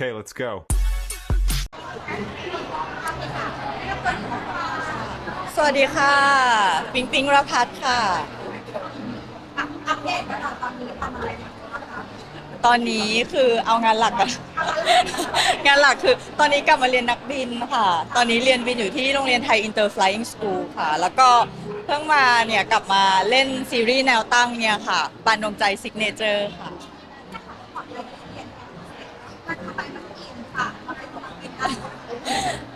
Okay, let's go. สวัสดีค่ะ ปิงปิงรพัฒน์ค่ะ อัปเดตว่าตอนนี้ทำอะไรบ้างคะตอนนี้คือเอางานหลักอะ งานหลักคือ ตอนนี้กลับมาเรียนนักบินค่ะ ตอนนี้เรียนบินอยู่ที่โรงเรียนไทยอินเตอร์ฟลาย n ิ s ส h ูลค่ะ แล้วก็เพิ่งมาเนี่ยกลับมาเล่นซีรีส์แนวตั้งเนี่ยค่ะปานดวงใจซิกเนเจอร์ค่ะก่อเรียนเป็นตัวอิน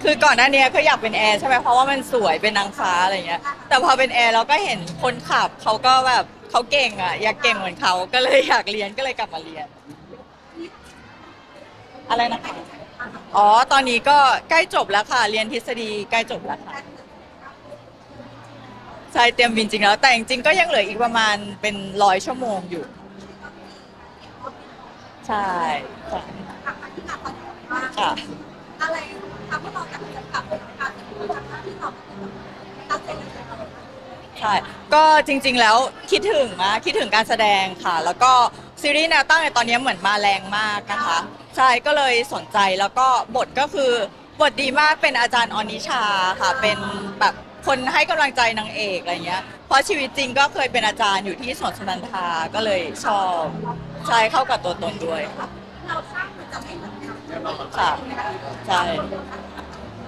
คือก่อนหน้านี้ก็อยากเป็นแอร์ใช่ไหมเพราะว่ามันสวยเป็นนางฟ้าอะไรเงี้ย แต่พอเป็นแอร์เราก็เห็นคนขับเขาก็แบบเขาเก่งอะ อยากเก่งเหมือนเขาก็เลยอยากเรียนก็เลยกลับมาเรียน อะไรนะคะอ๋อ ตอนนี้ก็ใกล้จบแล้วค่ะ เรียนทฤษฎีใกล้จบแล้วค่ะใช่เตรียมบินจริงแล้ว แต่จริงๆก็ยังเหลืออีกประมาณเป็นร้อยชั่วโมงอยู่ ใช่ใช่กลับมาที่งานตอนนี้ว่าค่ะ อะไรทำให้เราอยากจะกลับมาทำงานทำหน้าที่เราตั้งใจใช่ ก็จริงๆ แล้วคิดถึงนะคิดถึงการแสดงค่ะ แล้วก็ซีรีส์แนวตั้งในตอนนี้เหมือนมาแรงมากนะคะ ใช่ ก็เลยสนใจแล้วก็บทก็คือบทดีมากเป็นอาจารย์อนิชาค่ะ เป็นแบบ คนให้กำลังใจนางเอกอะไรเงี้ย เพราะชีวิตจริงก็เคยเป็นอาจารย์อยู่ที่สวนสุนันทาก็เลยชอบใช่เข้ากับตัวตนด้วยค่ะเราสร้างมันจะไม่เหมือนกันค่ะใช่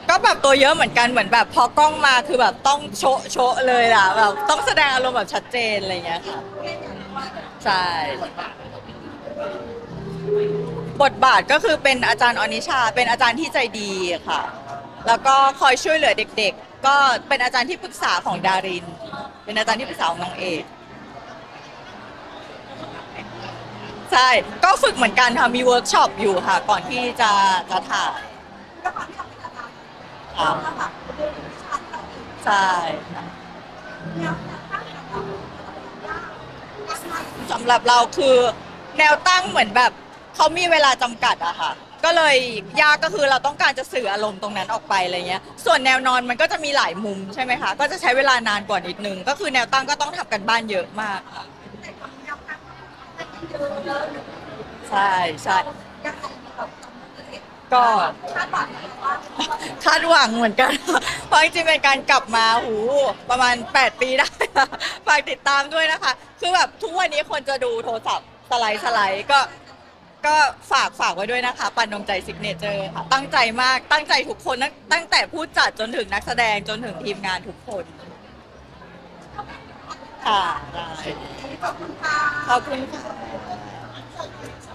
ก็แบบตัวเยอะเหมือนกันเหมือนแบบพอกล้องมาคือแบบต้องโชะโชะเลยล่ะแบบต้องแสดงอารมณ์แบบชัดเจนอะไรเงี้ยค่ะใช่บทบาทก็คือเป็นอาจารย์อนิชา เป็นอาจารย์ที่ใจดีค่ะ แล้วก็คอยช่วยเหลือเด็ก ๆ ก็เป็นอาจารย์ที่ปรึกษาของดาริน เป็นอาจารย์ที่ปรึกษาของนางเอกใช่ ก็ฝึกเหมือนกันค่ะ มีเวิร์กช็อปอยู่ค่ะ ก่อนที่จะจะถ่ายค่ะใช่สำหรับเราคือแนวตั้งเหมือนแบบเขามีเวลาจำกัดอะค่ะ ก็เลยยากก็คือเราต้องการจะสื่ออารมณ์ตรงนั้นออกไปอะไรเงี้ย ส่วนแนวนอนมันก็จะมีหลายมุมใช่ไหมคะ ก็จะใช้เวลานานกว่านิดนึง ก็คือแนวตั้งก็ต้องทำกันบ้านเยอะมากค่ะใช่ใช่ก็ คาดหวังคาดหวังเหมือนกัน เพราะจริงๆเป็นการกลับมาหูประมาณ 8 ปีได้ ฝากติดตามด้วยนะคะ คือแบบทุกวันนี้คนจะดูโทรศัพท์สไลด์สไลด์ก็ ก็ฝากฝากไว้ด้วยนะคะ ปันดวงใจซิกเนเจอร์ค่ะ ตั้งใจมากตั้งใจทุกคนตั้งตั้งแต่ผู้จัดจนถึงนักแสดงจนถึงทีมงานทุกคน ค่ะได้ขอบคุณค่ะขอบคุณค่ะ